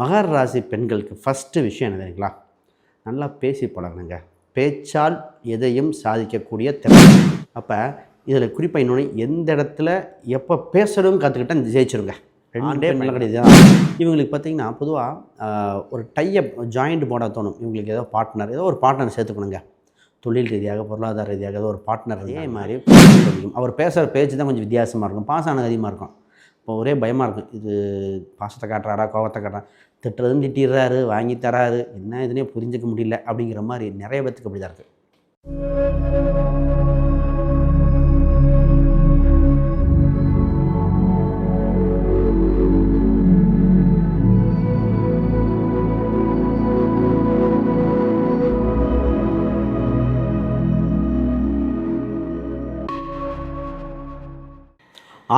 மகர ராசி பெண்களுக்கு ஃபஸ்ட்டு விஷயம் என்ன தெரியுங்களா? நல்லா பேசி பழகணுங்க பேச்சால் எதையும் சாதிக்கக்கூடிய திறமை. அப்போ இதில் குறிப்பாக இன்னொன்று எந்த இடத்துல எப்போ பேசணும் கற்றுக்கிட்டா ஜெயிச்சிருங்க. ரெண்டே பெண்கள் கிடையாது. இவங்களுக்கு பார்த்தீங்கன்னா பொதுவாக ஒரு டையப் ஜாயிண்ட் போட தோணும். இவங்களுக்கு ஏதோ பார்ட்னர் ஏதோ ஒரு பார்ட்னர் சேர்த்துக்கணுங்க. தொழில் ரீதியாக பொருளாதார ரீதியாக ஏதோ ஒரு பார்ட்னர் அதே மாதிரி. அவர் பேசுகிற பேச்சு தான் கொஞ்சம் வித்தியாசமாக இருக்கும். பாசம் அதிகமாக இருக்கும். இப்போ ஒரே பயமாக இருக்கும் இது பாசத்தை காட்டுறாரா கோபத்தை காட்டுறா? திட்டுறதும் திட்டிடுறாரு வாங்கி தராரு. என்ன இதுனே புரிஞ்சுக்க முடியல அப்படிங்கிற மாதிரி நிறைய பேத்துக்கு அப்படி தான் இருக்குது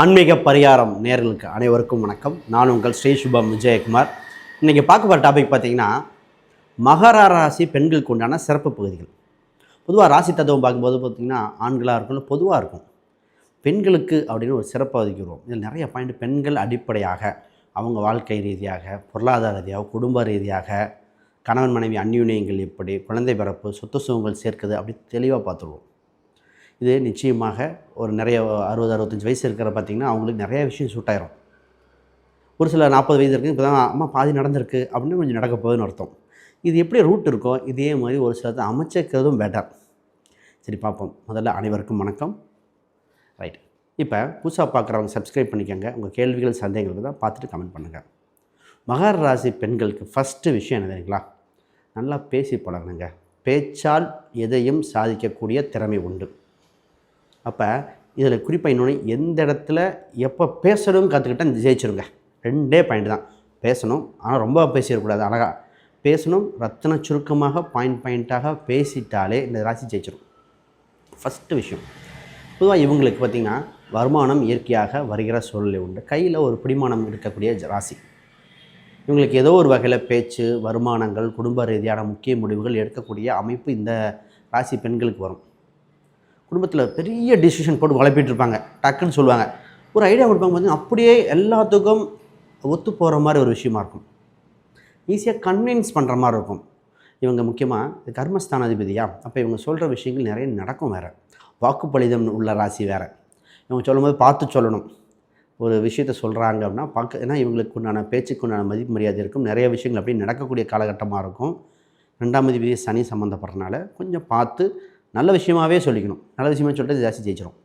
ஆன்மீக பரிகாரம் நேர்களுக்கு அனைவருக்கும் வணக்கம். நான் உங்கள் ஸ்ரீ சுபம் விஜயகுமார். இன்றைக்கி பார்க்க போகிற டாபிக் பார்த்திங்கன்னா மகர ராசி பெண்களுக்கு உண்டான சிறப்பு பகுதிகள். பொதுவாக ராசி தத்துவம் பார்க்கும்போது பார்த்திங்கன்னா ஆண்களாக இருக்கணும் பொதுவாக இருக்கும் பெண்களுக்கு அப்படின்னு ஒரு சிறப்பு ஒதுக்கிடுவோம் இதில் நிறைய பாயிண்ட் பெண்கள் அடிப்படையாக அவங்க வாழ்க்கை ரீதியாக பொருளாதார ரீதியாக குடும்ப ரீதியாக கணவன் மனைவி அந்யுனியங்கள் எப்படி குழந்தை பிறப்பு சொத்து சுகங்கள் சேர்க்குது அப்படி தெளிவாக பார்த்துருவோம். இது நிச்சயமாக ஒரு நிறைய அறுபது அறுபத்தஞ்சு வயசு இருக்கிற பார்த்திங்கன்னா அவங்களுக்கு நிறைய விஷயம் சூட் ஆயிரும். ஒரு சில நாற்பது வயசு இருக்குது இப்போ தான் அம்மா பாதி நடந்திருக்கு அப்படின்னு கொஞ்சம் நடக்க போகுதுன்னு அர்த்தம். இது எப்படி ரூட் இருக்கோ இதே மாதிரி ஒரு சிலத்தை அமைச்சிக்கிறதும் பெட்டர் சரி பார்ப்போம். முதல்ல அனைவருக்கும் வணக்கம். ரைட் இப்போ புதுசாக பார்க்குறவங்க சப்ஸ்கிரைப் பண்ணிக்கோங்க. உங்கள் கேள்விகள் சந்தேகங்கள் தான் பார்த்துட்டு கமெண்ட் பண்ணுங்கள் மகர ராசி பெண்களுக்கு ஃபஸ்ட்டு விஷயம் என்ன தெரியுங்களா? நல்லா பேசி பழகணுங்க பேச்சால் எதையும் சாதிக்கக்கூடிய திறமை உண்டு. அப்போ இதில் குறிப்பாக இன்னொன்று எந்த இடத்துல எப்போ பேசணும்னு கற்றுக்கிட்டால் இந்த ஜெயிச்சிருங்க. ரெண்டே பாயிண்ட் தான். பேசணும் ஆனால் ரொம்ப பேசிடக்கூடாது அழகாக பேசணும் ரத்தன சுருக்கமாக பாயிண்ட் பாயிண்ட்டாக பேசிட்டாலே இந்த ராசி ஜெயிச்சிடும் ஃபஸ்ட்டு விஷயம். பொதுவாக இவங்களுக்கு பார்த்திங்கன்னா வருமானம் இயற்கையாக வருகிற சூழ்நிலை உண்டு. கையில் ஒரு பிடிமானம் இருக்கக்கூடிய ராசி. இவங்களுக்கு ஏதோ ஒரு வகையில் பேச்சு வருமானங்கள் குடும்ப ரீதியான முக்கிய முடிவுகள் எடுக்கக்கூடிய அமைப்பு இந்த ராசி பெண்களுக்கு வரும். குடும்பத்தில் பெரிய டிசிஷன் போட்டு குழப்பிட்டு இருப்பாங்க டக்குன்னு சொல்லுவாங்க. ஒரு ஐடியா கொடுப்பாங்க பார்த்தீங்கன்னா அப்படியே எல்லாத்துக்கும் ஒத்து போகிற மாதிரி ஒரு விஷயமா இருக்கும். ஈஸியாக கன்வின்ஸ் பண்ணுற மாதிரி இருக்கும். இவங்க முக்கியமாக இது கர்மஸ்தானாதிபதியா? அப்போ இவங்க சொல்கிற விஷயங்கள் நிறைய நடக்கும் வேறு. வாக்குப்பளிதம் உள்ள ராசி வேறு. இவங்க சொல்லும்போது பார்த்து சொல்லணும். ஒரு விஷயத்த சொல்கிறாங்க அப்படின்னா பார்க்க ஏன்னா இவங்களுக்கு உண்டான பேச்சுக்கு உண்டான மதிப்பு மரியாதை இருக்கும். நிறைய விஷயங்கள் அப்படியே நடக்கக்கூடிய காலகட்டமாக இருக்கும். ரெண்டாம் அதிபதி சனி சம்மந்தப்படுறனால கொஞ்சம் பார்த்து நல்ல விஷயமாவே சொல்லிக்கணும். நல்ல விஷயமா சொல்லிட்டு ஜாஸ்தி ஜெயிச்சிடும்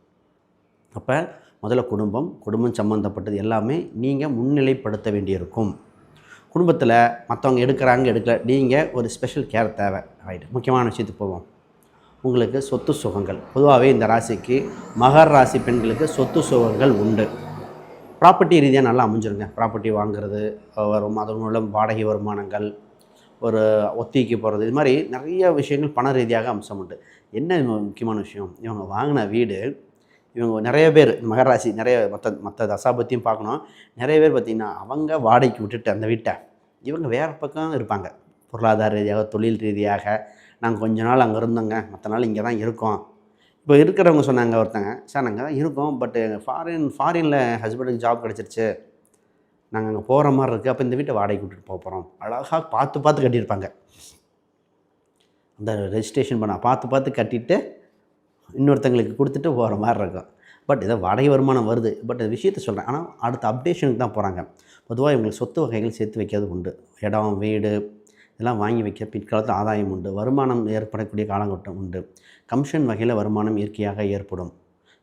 அப்போ முதல்ல குடும்பம் குடும்பம் சம்மந்தப்பட்டது எல்லாமே நீங்கள் முன்னிலைப்படுத்த வேண்டியிருக்கும். குடும்பத்தில் மற்றவங்க எடுக்கிறாங்க எடுக்கல நீங்கள் ஒரு ஸ்பெஷல் கேர் தேவை. ரைட் முக்கியமான விஷயத்துக்கு போவோம். உங்களுக்கு சொத்து சுகங்கள். பொதுவாகவே இந்த ராசிக்கு மகர் ராசி பெண்களுக்கு சொத்து சுகங்கள் உண்டு. ப்ராப்பர்ட்டி ரீதியாக நல்லா அமைஞ்சிருங்க. ப்ராப்பர்ட்டி வாங்குறது வரும். அதன் மூலம் வாடகை வருமானங்கள் ஒரு ஒத்திக்கு போகிறது இது மாதிரி நிறைய விஷயங்கள் பண ரீதியாக அம்சம் உண்டு. என்ன முக்கியமான விஷயம்? இவங்க வாங்கின வீடு இவங்க நிறைய பேர் மகராசி நிறைய மற்ற மற்ற தசாபத்தியும் பார்க்கணும். நிறைய பேர் பார்த்திங்கன்னா அவங்க வாடகைக்கு விட்டுட்டு அந்த வீட்டை. இவங்க வேறு பக்கம் இருப்பாங்க. பொருளாதார ரீதியாக தொழில் ரீதியாக. நாங்கள் கொஞ்ச நாள் அங்கே இருந்தோங்க. மற்ற நாள் இங்கே தான் இருக்கோம். இப்போ இருக்கிறவங்க சொன்னாங்க ஒருத்தங்க சார் நாங்கள் தான் இருக்கோம். பட் ஃபாரின் ஃபாரினில் ஹஸ்பண்டுக்கு ஜாப் கிடச்சிருச்சு. நாங்கள் அங்கே போகிற மாதிரி இருக்குது அப்போ இந்த வீட்டை வாடகைக்கு விட்டுட்டு போக போகிறோம் அழகாக பார்த்து பார்த்து கட்டியிருப்பாங்க. அந்த ரெஜிஸ்ட்ரேஷன் பண்ண பார்த்து பார்த்து கட்டிட்டு இன்னொருத்தங்களுக்கு கொடுத்துட்டு போகிற மாதிரி இருக்கும். பட் இதை வாடகை வருமானம் வருது. பட் இந்த விஷயத்த சொல்கிறேன் ஆனால் அடுத்த அப்டேஷனுக்கு தான் போகிறாங்க பொதுவாக இவங்களுக்கு சொத்து வகைகள் சேர்த்து வைக்கிறது உண்டு. இடம் வீடு இதெல்லாம் வாங்கி வைக்க பிற்காலத்தில் ஆதாயம் உண்டு. வருமானம் ஏற்படக்கூடிய காலகட்டம் உண்டு. கமிஷன் வகையில் வருமானம் இயற்கையாக ஏற்படும்.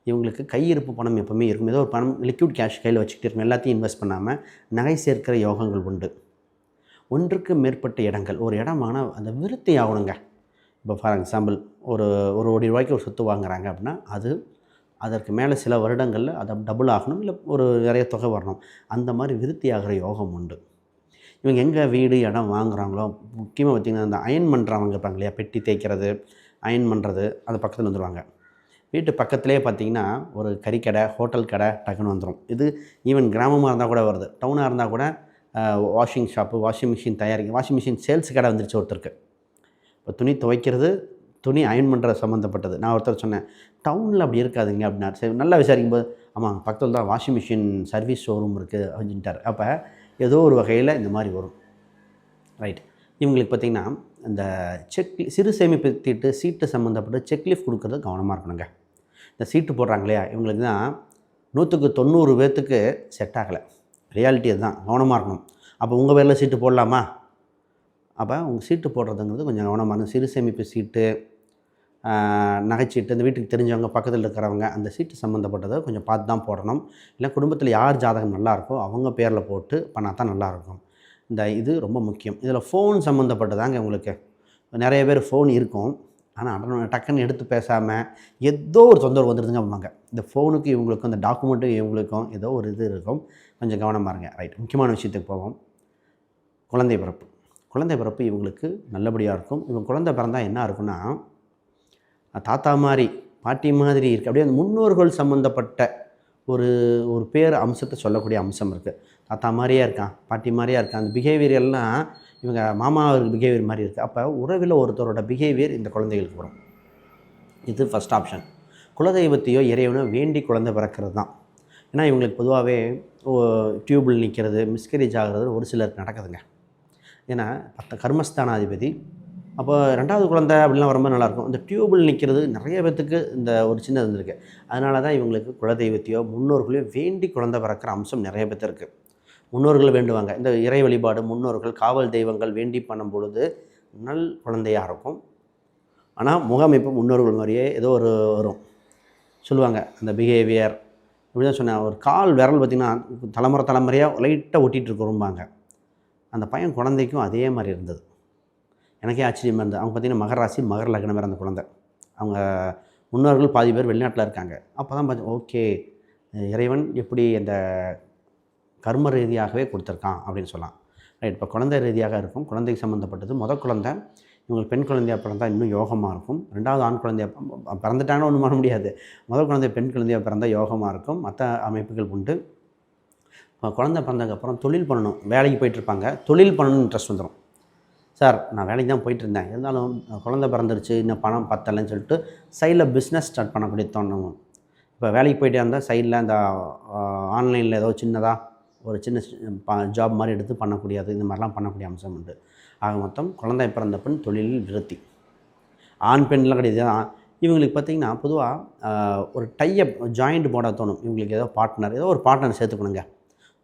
இவங்களுக்கு கையிருப்பு பணம் எப்பவுமே இருக்கும். ஏதோ ஒரு பணம் லிக்விட் கேஷ் கையில் வச்சுக்கிட்டு இருக்கும் எல்லாத்தையும் இன்வெஸ்ட் பண்ணாமல் நகை சேர்க்கிற யோகங்கள் உண்டு. ஒன்றுக்கு மேற்பட்ட இடங்கள். ஒரு இடமான அந்த விருத்தி ஆகணுங்க. இப்போ ஃபார் எக்ஸாம்பிள் ஒரு ஒரு கோடி ரூபாய்க்கு ஒரு சொத்து வாங்குறாங்க அப்படின்னா அது அதற்கு மேலே சில வருடங்களில் அதை டபுள் ஆகணும். இல்லை ஒரு நிறைய தொகை வரணும். அந்த மாதிரி விருத்தி ஆகிற யோகம் உண்டு. இவங்க எங்கே வீடு இடம் வாங்குகிறாங்களோ முக்கியமாக பார்த்திங்கன்னா அந்த அயன் பண்ணுறவங்க இருப்பாங்க இல்லையா? பெட்டி தேய்க்கிறது அயன் பண்ணுறது அந்த பக்கத்தில் வந்துடுவாங்க வீட்டு பக்கத்துலேயே பார்த்தீங்கன்னா ஒரு கறிக்கடை ஹோட்டல் கடை டக்குன்னு வந்துடும் இது ஈவன் கிராமமாக இருந்தால் கூட வருது. டவுனாக இருந்தால் கூட வாஷிங் ஷாப்பு வாஷிங் மிஷின் தயாரிக்க வாஷிங் மிஷின் சேல்ஸ் கடை வந்துருச்சு ஒருத்தருக்கு. இப்போ துணி துவைக்கிறது துணி அயன் பண்ணுற சம்மந்தப்பட்டது நான் ஒருத்தர் சொன்னேன் டவுனில் அப்படி இருக்காதுங்க அப்படின்னா சரி நல்லா விசாரிக்கும் போது ஆமாம் பக்கத்தில் தான் வாஷிங் மிஷின் சர்வீஸ் ஷோரூம் இருக்குது அப்படின்ட்டார். அப்போ ஏதோ ஒரு வகையில் இந்த மாதிரி வரும். ரைட் இவங்களுக்கு பார்த்திங்கன்னா இந்த செக் சிறு சேமிப்பு தீட்டு சீட்டு சம்மந்தப்பட்ட செக்லீஃப் கொடுக்கறது கவனமாக இருக்கணுங்க. இந்த சீட்டு போடுறாங்க இல்லையா? இவங்களுக்கு தான் நூற்றுக்கு தொண்ணூறு பேர்த்துக்கு செட் ஆகலை. ரியாலிட்டி அதுதான். கவனமாக இருக்கணும். அப்போ உங்கள் பேரில் சீட்டு போடலாமா? அப்போ உங்கள் சீட்டு போடுறதுங்கிறது கொஞ்சம் கவனமாக சிறு சேமிப்பு சீட்டு நகைச்சீட்டு இந்த வீட்டுக்கு தெரிஞ்சவங்க பக்கத்தில் இருக்கிறவங்க அந்த சீட்டு சம்மந்தப்பட்டதை கொஞ்சம் பார்த்து தான் போடணும். இல்லை குடும்பத்தில் யார் ஜாதகம் நல்லாயிருக்கோ அவங்க பேரில் போட்டு பண்ணால் தான் நல்லாயிருக்கும் இந்த இது ரொம்ப முக்கியம். இதில் ஃபோன் சம்மந்தப்பட்டதாங்க உங்களுக்கு. நிறைய பேர் ஃபோன் இருக்கும். ஆனால் டக்குன்னு எடுத்து பேசாமல் ஏதோ ஒரு தொந்தரவு வந்துடுதுங்க அம்மாங்க இந்த ஃபோனுக்கு இவங்களுக்கும் இந்த டாக்குமெண்ட்டு இவங்களுக்கும் ஏதோ ஒரு இது இருக்கும். கொஞ்சம் கவனமாக இருங்க. ரைட் முக்கியமான விஷயத்துக்கு போவோம். குழந்தை பிறப்பு. குழந்தை பிறப்பு இவங்களுக்கு நல்லபடியாக இருக்கும். இவங்க குழந்தை பிறந்தா என்ன இருக்குன்னா தாத்தா மாதிரி பாட்டி மாதிரி இருக்குது அப்படியே அந்த முன்னோர்கள் சம்மந்தப்பட்ட ஒரு ஒரு பேர் அம்சத்தை சொல்லக்கூடிய அம்சம் இருக்குது தாத்தா மாதிரியே இருக்கான் பாட்டி மாதிரியே இருக்கான். அந்த பிஹேவியர் எல்லாம் இவங்க மாமா பிஹேவியர் மாதிரி இருக்குது அப்போ உறவில் ஒருத்தரோட பிஹேவியர் இந்த குழந்தைகளுக்கு வரும். இது ஃபஸ்ட் ஆப்ஷன் குலதெய்வத்தையோ இறைவனோ வேண்டி குழந்தை பிறக்கிறது தான். ஏன்னா இவங்களுக்கு பொதுவாகவே டியூபில் நிற்கிறது மிஸ்கரேஜ் ஆகிறது ஒரு சிலருக்கு நடக்குதுங்க. ஏன்னா பத்த கர்மஸ்தானாதிபதி. அப்போ ரெண்டாவது குழந்தை அப்படிலாம் வரும்போது நல்லாயிருக்கும் இந்த டியூபில் நிற்கிறது நிறைய பேர்த்துக்கு இந்த ஒரு சின்ன இருந்திருக்கு அதனால தான் இவங்களுக்கு குலதெய்வத்தையோ முன்னோர்களையோ வேண்டி குழந்தை பிறக்கிற அம்சம் நிறைய பேர்த்து இருக்குது முன்னோர்கள் வேண்டுவாங்க. இந்த இறை வழிபாடு முன்னோர்கள் காவல் தெய்வங்கள் வேண்டி பண்ணும் பொழுது நல் குழந்தையாக இருக்கும். ஆனால் முகமைப்பு முன்னோர்கள் மாதிரியே ஏதோ ஒரு வரும். சொல்லுவாங்க அந்த பிஹேவியர் இப்படி தான் சொன்னேன் ஒரு கால் விரல் பார்த்திங்கன்னா தலைமுறை தலைமுறையாக லைட்டாக ஒட்டிகிட்டு இருக்கிறோம்பாங்க அந்த பையன் குழந்தைக்கும் அதே மாதிரி இருந்தது. எனக்கே ஆச்சரியமாக இருந்தது. அவங்க பார்த்திங்கன்னா மகராசி மகர் மகர லக்னம் வேறு அந்த குழந்தை. அவங்க முன்னோர்கள் பாதி பேர் வெளிநாட்டில் இருக்காங்க. அப்போ தான் பார்த்து ஓகே இறைவன் எப்படி அந்த கர்ம ரீதியாகவே கொடுத்துருக்கான் அப்படின்னு சொல்லலாம். ரைட் இப்போ குழந்தை ரீதியாக இருக்கும். குழந்தைக்கு சம்மந்தப்பட்டது முதல் குழந்தை இவங்களுக்கு பெண் குழந்தையாக பிறந்தால் இன்னும் யோகமாக இருக்கும். ரெண்டாவது ஆண் குழந்தையாக பிறந்துட்டாங்கன்னா ஒன்றும் பண்ண முடியாது. முதல் குழந்தை பெண் குழந்தையாக பிறந்தால் யோகமாக இருக்கும். மற்ற அமைப்புகள் உண்டு. இப்போ குழந்தை பிறந்ததுக்கப்புறம் தொழில் பண்ணணும். வேலைக்கு போயிட்டுருப்பாங்க தொழில் பண்ணணும்னு இன்ட்ரெஸ்ட் வந்துடும் சார் நான் வேலைக்கு தான் போயிட்டு இருந்தேன். இருந்தாலும் குழந்தை பிறந்துருச்சு இன்னும் பணம் பத்தலைன்னு சொல்லிட்டு சைடில் பிஸ்னஸ் ஸ்டார்ட் பண்ணக்கூடிய தோணும். இப்போ வேலைக்கு போயிட்டே இருந்தால் சைடில் இந்த ஆன்லைனில் ஏதோ சின்னதாக ஒரு சின்ன ஜாப் மாதிரி எடுத்து பண்ணக்கூடியது. இந்த மாதிரிலாம் பண்ணக்கூடிய அம்சம் உண்டு. ஆக மொத்தம் குழந்தை பிறந்த பெண் தொழிலில் விருத்தி. ஆண் பெண்லாம் கிடையாது. இவங்களுக்கு பார்த்திங்கன்னா பொதுவாக ஒரு டையப் ஜாயிண்ட் போட தோணும். இவங்களுக்கு ஏதோ பார்ட்னர் ஏதோ ஒரு பார்ட்னர் சேர்த்துக்கணுங்க.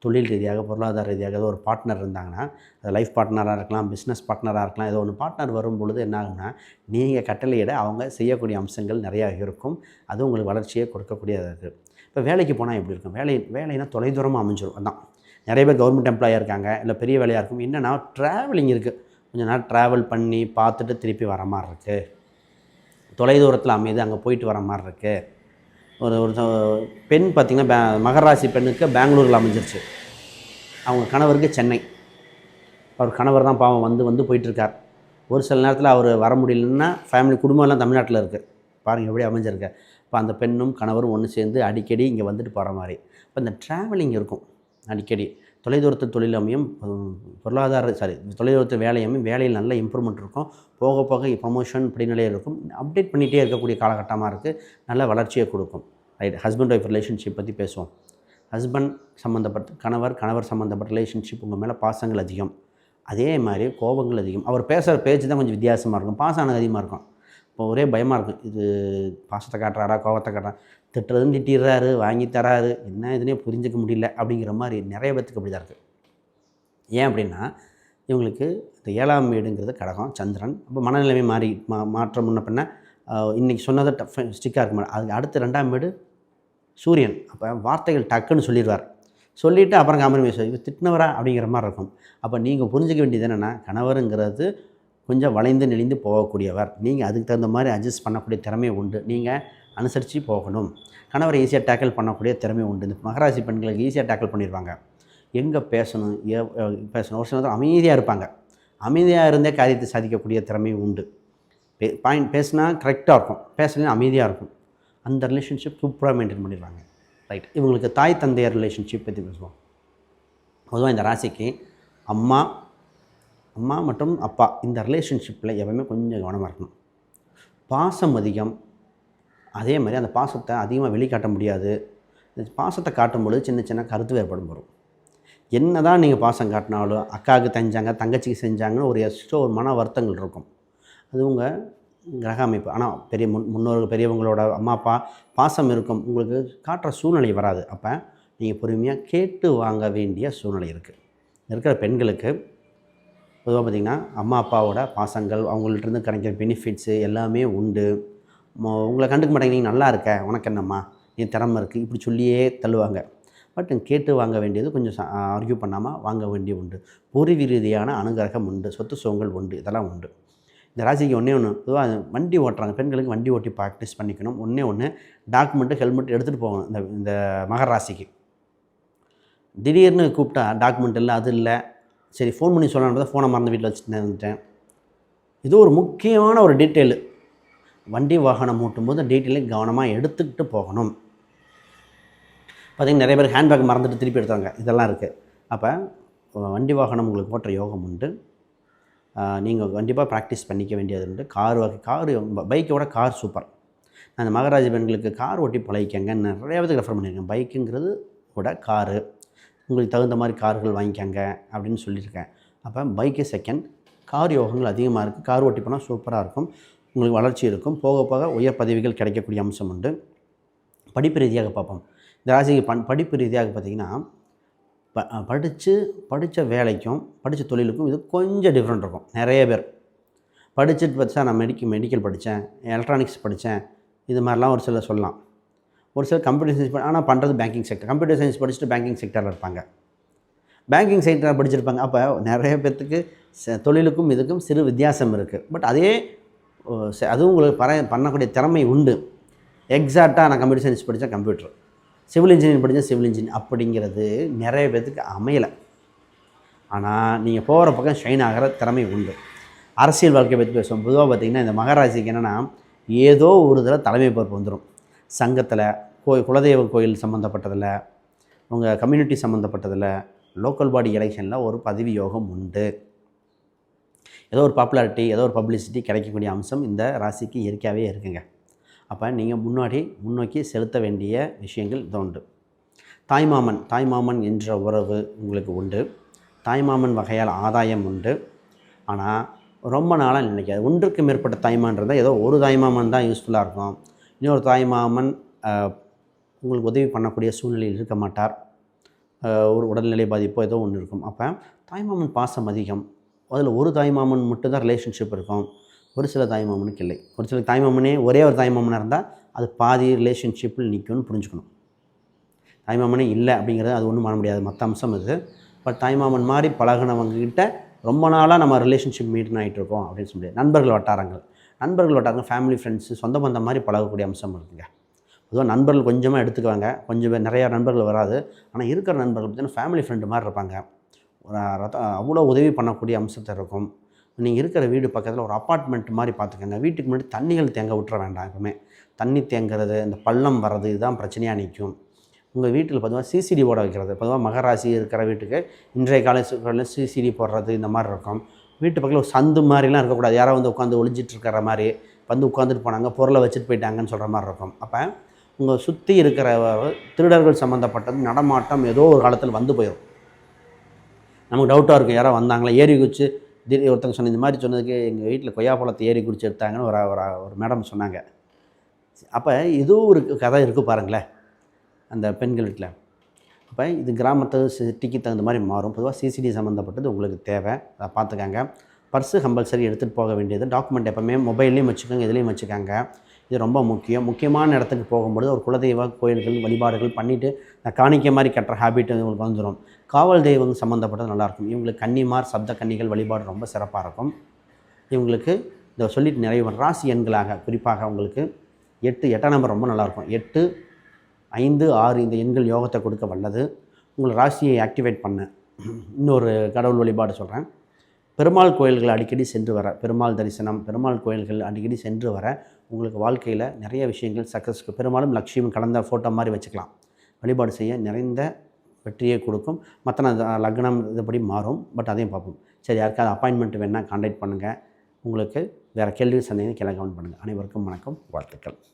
தொழில் ரீதியாக பொருளாதார ரீதியாக ஏதோ ஒரு பார்ட்னர் இருந்தாங்கன்னா அது லைஃப் பார்ட்னராக இருக்கலாம் பிஸ்னஸ் பார்ட்னராக இருக்கலாம் ஏதோ ஒன்று பார்ட்னர் வரும் பொழுது என்ன ஆகும்னா நீங்கள் கட்டளையிட அவங்க செய்யக்கூடிய அம்சங்கள் நிறையா இருக்கும். அது உங்களுக்கு வளர்ச்சியை கொடுக்கக்கூடியதாக இருக்குது இப்போ வேலைக்கு போனால் எப்படி இருக்கும்? வேலை வேலைனா தொலைதூரமாக அமைஞ்சிரும். அதான். நிறைய பேர் கவர்மெண்ட் எம்ப்ளாயாக இருக்காங்க இல்லை பெரிய வேலையாக இருக்கும். என்னென்னா ட்ராவலிங் இருக்குது கொஞ்ச நேரம் ட்ராவல் பண்ணி பார்த்துட்டு திருப்பி வர மாதிரி இருக்குது தொலைதூரத்தில் அமைது அங்கே போயிட்டு வர மாதிரி இருக்குது ஒரு ஒரு பெண் பார்த்திங்கன்னா பே மகராசி பெண்ணுக்கு பெங்களூரில் அமைஞ்சிருச்சு. அவங்க கணவருக்கு சென்னை. அவர் கணவர் தான் பாவம் வந்து வந்து போயிட்டுருக்கார். ஒரு சில நேரத்தில் அவர் வர முடியலன்னா ஃபேமிலி குடும்பம்லாம் தமிழ்நாட்டில் இருக்குது பாருங்கள் எப்படி அமைஞ்சிருக்க. இப்போ அந்த பெண்ணும் கணவரும் ஒன்று சேர்ந்து அடிக்கடி இங்கே வந்துட்டு போகிற மாதிரி. இப்போ இந்த ட்ராவலிங் இருக்கும் அடிக்கடி. தொலைதூரத்து தொழில் அமையும் பொருளாதார சாரி தொலைதூரத்து வேலை அமையும் வேலையில் நல்ல இம்ப்ரூவ்மெண்ட் இருக்கும் போக போக ப்ரமோஷன் படிநிலையில் இருக்கும் அப்டேட் பண்ணிகிட்டே இருக்கக்கூடிய காலகட்டமாக இருக்குது நல்ல வளர்ச்சியை கொடுக்கும். ரைட் ஹஸ்பண்ட் ஒய்ஃப் ரிலேஷன்ஷிப் பற்றி பேசுவோம். ஹஸ்பண்ட் சம்மந்தப்பட்ட கணவர் கணவர் சம்மந்தப்பட்ட ரிலேஷன்ஷிப் உங்கள் மேலே பாசங்கள் அதிகம். அதே மாதிரி கோபங்கள் அதிகம். அவர் பேசுகிற பேச்சு தான் கொஞ்சம் வித்தியாசமாக இருக்கும் பாசம் அதிகமாக இருக்கும். இப்போ ஒரே பயமாக இருக்கும் இது பாசத்தை காட்டுறாரா கோபத்தை காட்டுறா திட்டுறதுன்னு திட்டிடுறாரு வாங்கி தராரு என்ன இதுனே புரிஞ்சுக்க முடியல அப்படிங்கிற மாதிரி நிறைய பேத்துக்கு அப்படி தான் இருக்குது ஏன் அப்படின்னா இவங்களுக்கு இந்த ஏழாம் வீடுங்கிறது கடகம் சந்திரன் அப்போ மனநிலைமை மாறி மா மாற்றம் முன்ன பின்ன இன்றைக்கி சொன்னதை டஃப் ஸ்டிக்காக இருக்க மாட்டேன் அதுக்கு அடுத்து ரெண்டாம் வீடு சூரியன். அப்போ வார்த்தைகள் டக்குன்னு சொல்லிடுவார். சொல்லிவிட்டு அப்புறம் காம்ப்ரமைஸ் இவர் திட்டினவரா? அப்படிங்கிற மாதிரி இருக்கும். அப்போ நீங்கள் புரிஞ்சுக்க வேண்டியது என்னென்னா கணவருங்கிறது கொஞ்சம் வளைந்து நெளிந்து போகக்கூடியவர். நீங்கள் அதுக்கு தகுந்த மாதிரி அட்ஜஸ்ட் பண்ணக்கூடிய திறமை உண்டு. நீங்கள் அனுசரித்து போகணும். கணவரை ஈஸியாக டேக்கிள் பண்ணக்கூடிய திறமை உண்டு. இந்த மகராசி பெண்களுக்கு ஈஸியாக டேக்கிள் பண்ணிடுவாங்க எங்கே பேசணும்? ஏ பேசணும். ஒரு சில அமைதியாக இருப்பாங்க. அமைதியாக இருந்தே காரியத்தை சாதிக்கக்கூடிய திறமை உண்டு. பே பாயிண்ட் பேசினா கரெக்டாக இருக்கும். பேசலாம் அமைதியாக இருக்கும். அந்த ரிலேஷன்ஷிப் சூப்பராக மெயின்டைன் பண்ணிடுவாங்க. ரைட் இவங்களுக்கு தாய் தந்தையர் ரிலேஷன்ஷிப் பற்றி பேசுவோம். பொதுவாக இந்த ராசிக்கு அம்மா அம்மா மற்றும் அப்பா இந்த ரிலேஷன்ஷிப்பில் எப்பவுமே கொஞ்சம் கவனமாக இருக்கணும். பாசம் அதிகம். அதே மாதிரி அந்த பாசத்தை அதிகமாக வெளிக்காட்ட முடியாது. இந்த பாசத்தை காட்டும்பொழுது சின்ன சின்ன கருத்து வேறுபடும் வரும். என்ன தான் நீங்கள் பாசம் காட்டினாலும் அக்காவுக்கு தெஞ்சாங்க தங்கச்சிக்கு செஞ்சாங்கன்னு ஒரு எக்ஸ்ட்ரா ஒரு மன வருத்தங்கள் இருக்கும். அது உங்கள் கிரக அமைப்பு. ஆனால் பெரிய முன் முன்னோர்கள் பெரியவங்களோட அம்மா அப்பா பாசம் இருக்கும். உங்களுக்கு காட்டுற சூழ்நிலை வராது. அப்போ நீங்கள் பொறுமையாக கேட்டு வாங்க வேண்டிய சூழ்நிலை இருக்குது இருக்கிற பெண்களுக்கு பொதுவாக பார்த்திங்கன்னா அம்மா அப்பாவோட பாசங்கள் அவங்கள்ட்ட கிடைக்கிற பெனிஃபிட்ஸு எல்லாமே உண்டு. உங்களை கண்டுக்க மாட்டாங்க நீங்கள் நல்லா இருக்க உனக்கு என்னம்மா? நீ திறமை இருக்குது இப்படி சொல்லியே தள்ளுவாங்க. பட் கேட்டு வாங்க வேண்டியது கொஞ்சம் ஆர்கியூ பண்ணாமல் வாங்க வேண்டிய உண்டு. பூர்வீக ரீதியான அனுகிரகம் உண்டு சொத்து சுகங்கள் உண்டு இதெல்லாம் உண்டு. இந்த ராசிக்கு ஒன்றே ஒன்று பொதுவாக வண்டி ஓட்டுறாங்க பெண்களுக்கு வண்டி ஓட்டி ப்ராக்டிஸ் பண்ணிக்கணும். ஒன்றே ஒன்று டாக்குமெண்ட்டு ஹெல்மெட் எடுத்துகிட்டு போகணும் இந்த இந்த மகர ராசிக்கு. திடீர்னு கூப்பிட்டா டாக்குமெண்ட் இல்லை அது இல்லை. சரி ஃபோன் பண்ணி சொல்லணும் ஃபோனை மறந்து வீட்டில் வச்சுட்டு வந்துட்டேன் இது ஒரு முக்கியமான ஒரு டீட்டெயிலு வண்டி வாகனம் ஓட்டும்போது டீட்டெயிலை கவனமாக எடுத்துக்கிட்டு போகணும். பார்த்திங்கன்னா நிறைய பேர் ஹேண்ட்பேக் மறந்துட்டு திருப்பி எடுத்தாங்க இதெல்லாம் இருக்குது அப்போ வண்டி வாகனம் உங்களுக்கு ஓட்டுற யோகம் உண்டு. நீங்கள் கண்டிப்பாக ப்ராக்டிஸ் பண்ணிக்க வேண்டியது உண்டு. கார் வகை கார் பைக்கோட கார் சூப்பர் நான் இந்த மகராஜ பெண்களுக்கு கார் ஓட்டி பழகிக்கங்க. நிறைய பேருக்கு ரெஃபர் பண்ணியிருக்கேன் பைக்குங்கிறது விட காரு. உங்களுக்கு தகுந்த மாதிரி கார்கள் வாங்கிக்கங்க அப்படின்னு சொல்லியிருக்கேன். அப்போ பைக்கு செகண்ட் கார் யோகங்கள் அதிகமாக இருக்குது கார் ஓட்டி போனால் சூப்பராக இருக்கும். உங்களுக்கு வளர்ச்சி இருக்கும். போக போக உயர் பதவிகள் கிடைக்கக்கூடிய அம்சம் உண்டு. படிப்பு ரீதியாக பார்ப்போம். இந்த ராசிக்கு பண் படிப்பு ரீதியாக பார்த்தீங்கன்னா ப படித்து படித்த வேலைக்கும் படித்த தொழிலுக்கும் இது கொஞ்சம் டிஃப்ரெண்ட் இருக்கும். நிறைய பேர். படிச்சுட்டு பார்த்தா நான் மெடிக்க மெடிக்கல் படித்தேன் எலக்ட்ரானிக்ஸ் படித்தேன் இது மாதிரிலாம் ஒரு சிலர் சொல்லலாம். ஒரு சிலர் கம்ப்யூட்டர் சயின்ஸ் ஆனால் பண்ணுறது பேங்கிங் செக்டர் கம்ப்யூட்டர் சயின்ஸ் படிச்சுட்டு பேங்கிங் செக்டரில் இருப்பாங்க. பேங்கிங் செக்டரில் படிச்சிருப்பாங்க. அப்போ நிறைய பேர்த்துக்கு ச- தொழிலுக்கும் இதுக்கும் சிறு வித்தியாசம் இருக்குது பட் அதே அதுவும் உங்களுக்கு பர பண்ணக்கூடிய திறமை உண்டு. எக்ஸாக்டாக நான் கம்ப்யூட்டர் சயின்ஸ் படித்தேன் கம்ப்யூட்டர் சிவில் இன்ஜினியரிங் படித்தேன் சிவில் இன்ஜினியர் அப்படிங்கிறது நிறைய பேர்த்துக்கு அமையலை. ஆனால் நீங்கள் போகிற பக்கம் ஷைன் ஆகிற திறமை உண்டு. அரசியல் வாழ்க்கையை பற்றி பேசுவோம். பொதுவாக பார்த்திங்கன்னா இந்த மகாராஜிக்கு என்னென்னா ஏதோ ஒரு தடவை தலைமை பொறுப்பு வந்துடும் சங்கத்தில் கோயில் குலதெய்வ கோயில் சம்மந்தப்பட்டதில் உங்கள் கம்யூனிட்டி சம்மந்தப்பட்டதில் லோக்கல் பாடி எலெக்ஷனில் ஒரு பதவி யோகம் உண்டு. ஏதோ ஒரு பாப்புலாரிட்டி ஏதோ ஒரு பப்ளிசிட்டி கிடைக்கக்கூடிய அம்சம் இந்த ராசிக்கு இயற்கையாகவே இருக்குங்க. அப்போ நீங்கள் முன்னாடி முன்னோக்கி செலுத்த வேண்டிய விஷயங்கள் இது உண்டு. தாய்மாமன் தாய்மாமன் என்ற உறவு உங்களுக்கு உண்டு. தாய்மாமன் வகையால் ஆதாயம் உண்டு. ஆனால் ரொம்ப நாளாக நினைக்காது. ஒன்றுக்கு மேற்பட்ட தாய்மான்றதை ஏதோ ஒரு தாய்மாமன் தான் யூஸ்ஃபுல்லாக இருக்கும். இன்னொரு தாய்மாமன் உங்களுக்கு உதவி பண்ணக்கூடிய சூழ்நிலையில் இருக்க மாட்டார். ஒரு உடல்நிலை பாதிப்போ ஏதோ ஒன்று இருக்கும். அப்போ தாய்மாமன் பாசம் அதிகம். அதில் ஒரு தாய்மாமன் மட்டும்தான் ரிலேஷன்ஷிப் இருக்கும். ஒரு சில தாய்மாமனுக்கு இல்லை. ஒரு சில தாய்மாமனே ஒரே ஒரு தாய்மாமனாக இருந்தால் அது பாதி ரிலேஷன்ஷிப்பில் நிற்கும்னு புரிஞ்சுக்கணும். தாய்மாமனே இல்லை அப்படிங்கிறது அது ஒன்றும் பண்ண முடியாது. மற்ற அம்சம் இது பட் தாய்மாமன் மாதிரி பழகினவங்ககிட்ட ரொம்ப நாளாக நம்ம ரிலேஷன்ஷிப் மீட்டன் ஆகிட்டு இருக்கோம் அப்படின்னு சொல்லி நண்பர்கள் வட்டாரங்கள். நண்பர்கள் வட்டாங்க ஃபேமிலி ஃப்ரெண்ட்ஸு சொந்த பந்தம் மாதிரி பழகக்கூடிய அம்சம் இருக்குங்க. பொதுவாக நண்பர்கள் கொஞ்சமாக எடுத்துக்குவாங்க. கொஞ்சம் நிறையா நண்பர்கள் வராது. ஆனால் இருக்கிற நண்பர்கள் பார்த்தீங்கன்னா ஃபேமிலி ஃப்ரெண்டு மாதிரி இருப்பாங்க. ஒரு அவ்வளோ உதவி பண்ணக்கூடிய அம்சத்தை இருக்கும். நீங்கள் இருக்கிற வீடு பக்கத்தில் ஒரு அப்பார்ட்மெண்ட் மாதிரி பார்த்துக்கோங்க. வீட்டுக்கு முன்னாடி தண்ணிகள் தேங்க விட்டுற வேண்டாம் எப்பவுமே. தண்ணி தேங்குறது இந்த பள்ளம் வர்றது இதுதான் பிரச்சனையாக நிற்கும் உங்கள் வீட்டில் பொதுவாக சிசிடி போட வைக்கிறது. பொதுவாக மகராசி இருக்கிற வீட்டுக்கு இன்றைய கால சூழலில் சிசிடி போடுறது இந்த மாதிரி இருக்கும். வீட்டு பக்கத்தில் ஒரு சந்து மாதிரிலாம் இருக்கக்கூடாது. யாரோ வந்து உட்காந்து ஒளிஞ்சிட்டு இருக்கிற மாதிரி வந்து உட்காந்துட்டு போனாங்க பொருளை வச்சுட்டு போயிட்டாங்கன்னு சொல்கிற மாதிரி இருக்கும். அப்போ உங்கள் சுற்றி இருக்கிற திருடர்கள் சம்மந்தப்பட்டது நடமாட்டம் ஏதோ ஒரு காலத்தில் வந்து போயிடும் நமக்கு டவுட்டாக இருக்கும் யாரோ வந்தாங்களா? ஏறி குச்சி திடீர் ஒருத்தங்க சொன்ன இந்த மாதிரி சொன்னதுக்கு எங்கள் வீட்டில் கொய்யாப்பழத்தை ஏறி குடிச்சு எடுத்தாங்கன்னு ஒரு ஒரு மேடம் சொன்னாங்க. அப்போ ஏதோ ஒரு கதை இருக்குது பாருங்களேன் அந்த பெண்கள் வீட்டில் அப்போ இது கிராமத்து சிட்டிக்கு தகுந்த மாதிரி மாறும். பொதுவாக சிசிடி சம்மந்தப்பட்டது உங்களுக்கு தேவை. அதை பார்த்துக்கங்க. பர்ஸு கம்பல்சரி எடுத்துகிட்டு போக வேண்டியது. டாக்குமெண்ட் எப்போவுமே மொபைல்லையும் வச்சுக்கோங்க இதுலேயும் வச்சுக்கோங்க. இது ரொம்ப முக்கியம். முக்கியமான இடத்துக்கு போகும்பொழுது ஒரு குலதெய்வ கோயில்கள் வழிபாடுகள் பண்ணிவிட்டு காணிக்க மாதிரி கட்டுற ஹேபிட் உங்களுக்கு வந்துடும் காவல் தெய்வம் சம்மந்தப்பட்டது நல்லாயிருக்கும். இவங்களுக்கு கன்னிமார் சப்த கன்னிகள் வழிபாடு ரொம்ப சிறப்பாக இருக்கும். இவங்களுக்கு இந்த சொல்லிட்டு நிறைய ராசி எண்களாக குறிப்பாக உங்களுக்கு எட்டு எட்டாம் நம்பர் ரொம்ப நல்லாயிருக்கும். எட்டு ஐந்து ஆறு இந்த எண்கள் யோகத்தை கொடுக்க வல்லது. உங்கள் ராசியை ஆக்டிவேட் பண்ண. இன்னொரு கடவுள் வழிபாடு சொல்கிறேன் பெருமாள் கோயில்கள் அடிக்கடி சென்று வர பெருமாள் தரிசனம் பெருமாள் கோயில்கள் அடிக்கடி சென்று வர உங்களுக்கு வாழ்க்கையில் நிறைய விஷயங்கள் சக்ஸஸ் பெரும்பாலும் லட்சியம் கலந்த ஃபோட்டோ மாதிரி வச்சுக்கலாம். வழிபாடு செய்ய நிறைந்த வெற்றியை கொடுக்கும். மற்ற லக்னம் இதுபடி மாறும். பட் அதையும் பார்ப்போம். சரி யாருக்காவது அப்பாயின்மெண்ட் வேணால் கான்டாக்ட் பண்ணுங்கள் உங்களுக்கு வேறு கேள்வி சந்தேகம் கிளை கமெண்ட் பண்ணுங்கள் அனைவருக்கும் வணக்கம் வாழ்த்துக்கள்.